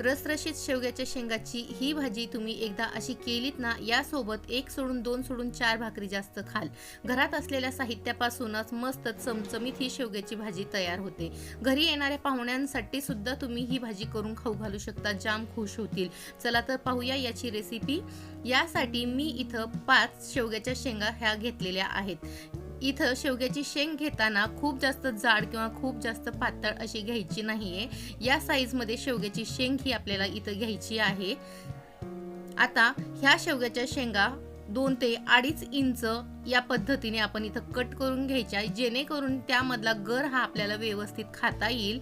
रसरशीत शेवग्याच्या शेंगाची ही भाजी तुम्ही एकदा अशी केलीत ना यासोबत एक सोडून दोन सोडून चार भाकरी जास्त खाल. घरात असलेल्या साहित्यापासूनच मस्त चमचमीत ही शेवग्याची भाजी तयार होते. घरी येणाऱ्या पाहुण्यांसाठी सुद्धा तुम्ही ही भाजी करून खाऊ घालू शकता जाम खुश होतील. चला तर पाहूया याची रेसिपी यासाठी मी इथं पाच शेवग्याच्या शेंगा ह्या घेतलेल्या आहेत. इथं शेवग्याची शेंग घेताना खूप जास्त जाड किंवा खूप जास्त पातळ अशी घ्यायची नाहीये. या साईजमध्ये शेवग्याची शेंग ही आपल्याला इथं घ्यायची आहे. आता ह्या शेवग्याच्या शेंगा दोन ते अडीच इंच या पद्धतीने आपण इथं कट करून घ्यायच्या जेणेकरून त्यामधला गर हा आपल्याला व्यवस्थित खाता येईल.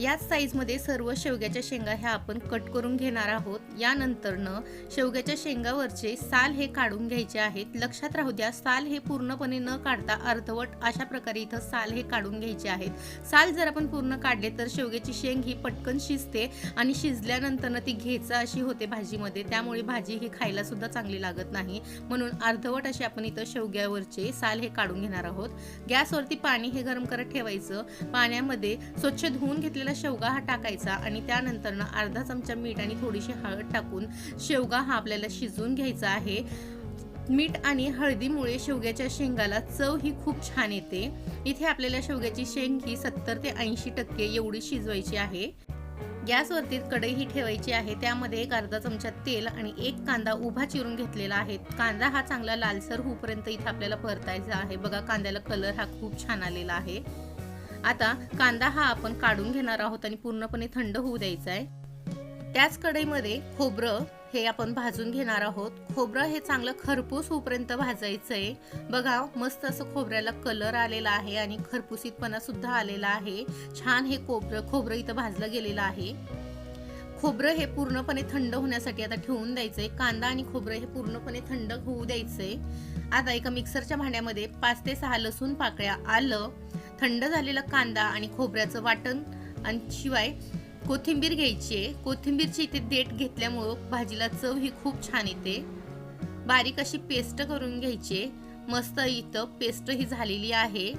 याच साईजमध्ये सर्व शेवग्याच्या शेंगा ह्या आपण कट करून घेणार आहोत. यानंतरनं शेवग्याच्या शेंगावरचे साल हे काढून घ्यायचे आहेत. लक्षात राहू द्या साल हे पूर्णपणे न काढता अर्धवट अशा प्रकारे इथं साल हे काढून घ्यायचे आहेत. साल जर आपण पूर्ण काढले तर शेवग्याची शेंग ही पटकन शिजते आणि शिजल्यानंतरनं ती घेचा अशी होते भाजीमध्ये. त्यामुळे भाजी ही खायला सुद्धा चांगली लागत नाही. म्हणून अर्धवट असे आपण इथं शेवग्यावरचे साल हे काढून घेणार आहोत. गॅसवरती पाणी हे गरम करत ठेवायचं. पाण्यामध्ये स्वच्छ धुवून घेतलेलं शेवगा हा टाकायचा आणि त्यानंतर अर्धा चमचा मीठ आणि थोडीशी हळद टाकून शेवगा हा आपल्याला शिजवून घ्यायचा आहे. मीठ आणि हळदीमुळे शेवग्याच्या शेंगाला चव ही खूप छान येते. इथे आपल्याला शेवग्याची शेंग ही सत्तर ते ऐंशी टक्के एवढी शिजवायची आहे. गॅसवरती कढई ही ठेवायची आहे. त्यामध्ये एक अर्धा चमचा तेल आणि एक कांदा उभा चिरून घेतलेला आहे. कांदा हा चांगला लालसर होऊपर्यंत इथे आपल्याला परतायचा आहे. बघा कांद्याला कलर हा खूप छान आलेला आहे. आता कांदा हा आपण काढून घेणार आहोत आणि पूर्णपणे थंड होऊ द्यायचा आहे. त्याच कढईमध्ये खोबरं हे आपण भाजून घेणार आहोत. खोबरं हे चांगलं खरपूस होऊपर्यंत भाजायचं आहे बघा मस्त असं खोबऱ्याला कलर आलेला आहे आणि खरपुसीतपणा सुद्धा आलेला आहे. छान हे खोबरं खोबरं इथं भाजलं गेलेलं आहे. खोबरं हे पूर्णपणे थंड होण्यासाठी आता ठेवून द्यायचंय. कांदा आणि खोबरं हे पूर्णपणे थंड होऊ द्यायचंय. आता एका मिक्सरच्या भांड्यामध्ये पाच ते सहा लसूण पाकळ्या आलं. थंड झालेला कांदा आणि खोबऱ्याचं वाटण आणि शिवाय कोथिंबीर घ्यायची आहे. कोथिंबीरची इथे देठ घेतल्यामुळं भाजीला चव ही खूप छान येते. बारीक अशी पेस्ट करून घ्यायची मस्त इथं पेस्ट ही झालेली आहे.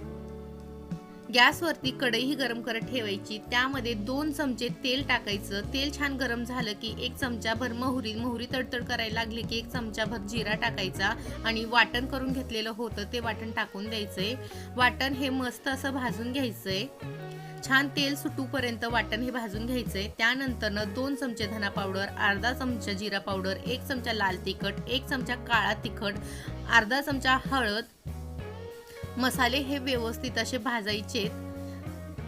गॅसवरती कढई ही गरम करत ठेवायची. त्यामध्ये दोन चमचे तेल टाकायचं. तेल छान गरम झालं की एक चमचा भर मोहरी मोहरी तडतड करायला लागली की एक चमचा भर जिरा टाकायचा आणि वाटण करून घेतलेलं होतं ते वाटण टाकून द्यायचंय. वाटण हे मस्त असं भाजून घ्यायचंय. छान तेल सुटूपर्यंत वाटण हे भाजून घ्यायचंय. त्यानंतर दोन चमचे धना पावडर अर्धा चमचा जिरा पावडर एक चमचा लाल तिखट एक चमचा काळा तिखट अर्धा चमचा हळद मसाले हे व्यवस्थित असे भाजायचे.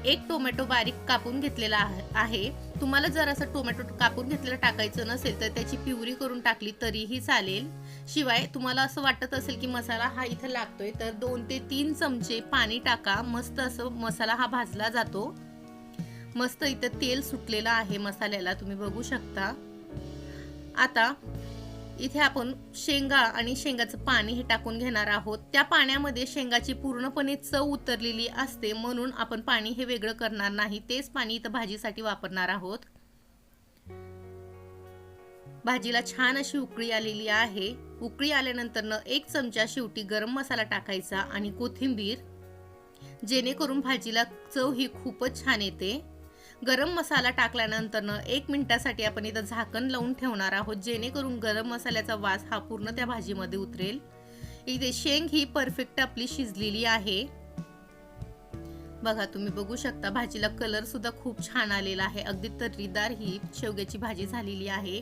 एक टोमॅटो बारीक कापून घेतलेला आहे तुम्हाला जर असं टोमॅटो कापून घेतलेलं टाकायचं नसेल तर त्याची प्युरी करून टाकली तरीही चालेल. शिवाय तुम्हाला असं वाटत असेल की मसाला हा इथं लागतोय तर दोन ते तीन चमचे पाणी टाका. मस्त असं मसाला हा भाजला जातो. मस्त इथं तेल सुटलेलं आहे मसाल्याला तुम्ही बघू शकता. आता इथे आपण शेंगा आणि शेंगाचं पाणी हे टाकून घेणार आहोत. त्या पाण्यामध्ये शेंगाची पूर्णपणे चव उतरलेली असते म्हणून आपण पाणी हे वेगळं करणार नाही. तेच पाणी इथं भाजीसाठी वापरणार आहोत. भाजीला छान अशी उकळी आलेली आहे. उकळी आल्यानंतर एक चमचा शेवटी गरम मसाला टाकायचा आणि कोथिंबीर जेणेकरून भाजीला चव ही खूपच छान येते. गरम मसाला टाकल्यानंतर एक मिनिटासाठी आपण इथं झाकण लावून ठेवणार आहोत जेणेकरून गरम मसाल्याचा वास हा पूर्ण त्या भाजीमध्ये उतरेल. इथे शेंग ही परफेक्ट आपली शिजलेली आहे. बघा तुम्ही बघू शकता भाजीला कलर सुद्धा खूप छान आलेला आहे. अगदी तर्रीदार ही शेवग्याची भाजी झालेली आहे.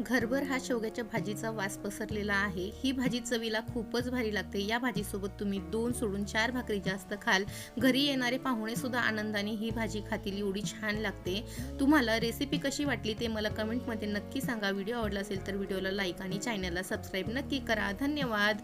घरभर हा शेवग्याच्या भाजीचा वास पसरलेला आहे. ही भाजी चवीला खूपच भारी लागते. या भाजीसोबत तुम्ही दोन सोडून चार भाकरी जास्त खाल. घरी येणारे पाहुणे सुद्धा आनंदाने ही भाजी खातील एवढी छान लागते. तुम्हाला रेसिपी कशी वाटली ते मला कमेंटमध्ये नक्की सांगा. व्हिडिओ आवडला असेल तर व्हिडिओला लाईक आणि चॅनलला सबस्क्राईब नक्की करा. धन्यवाद.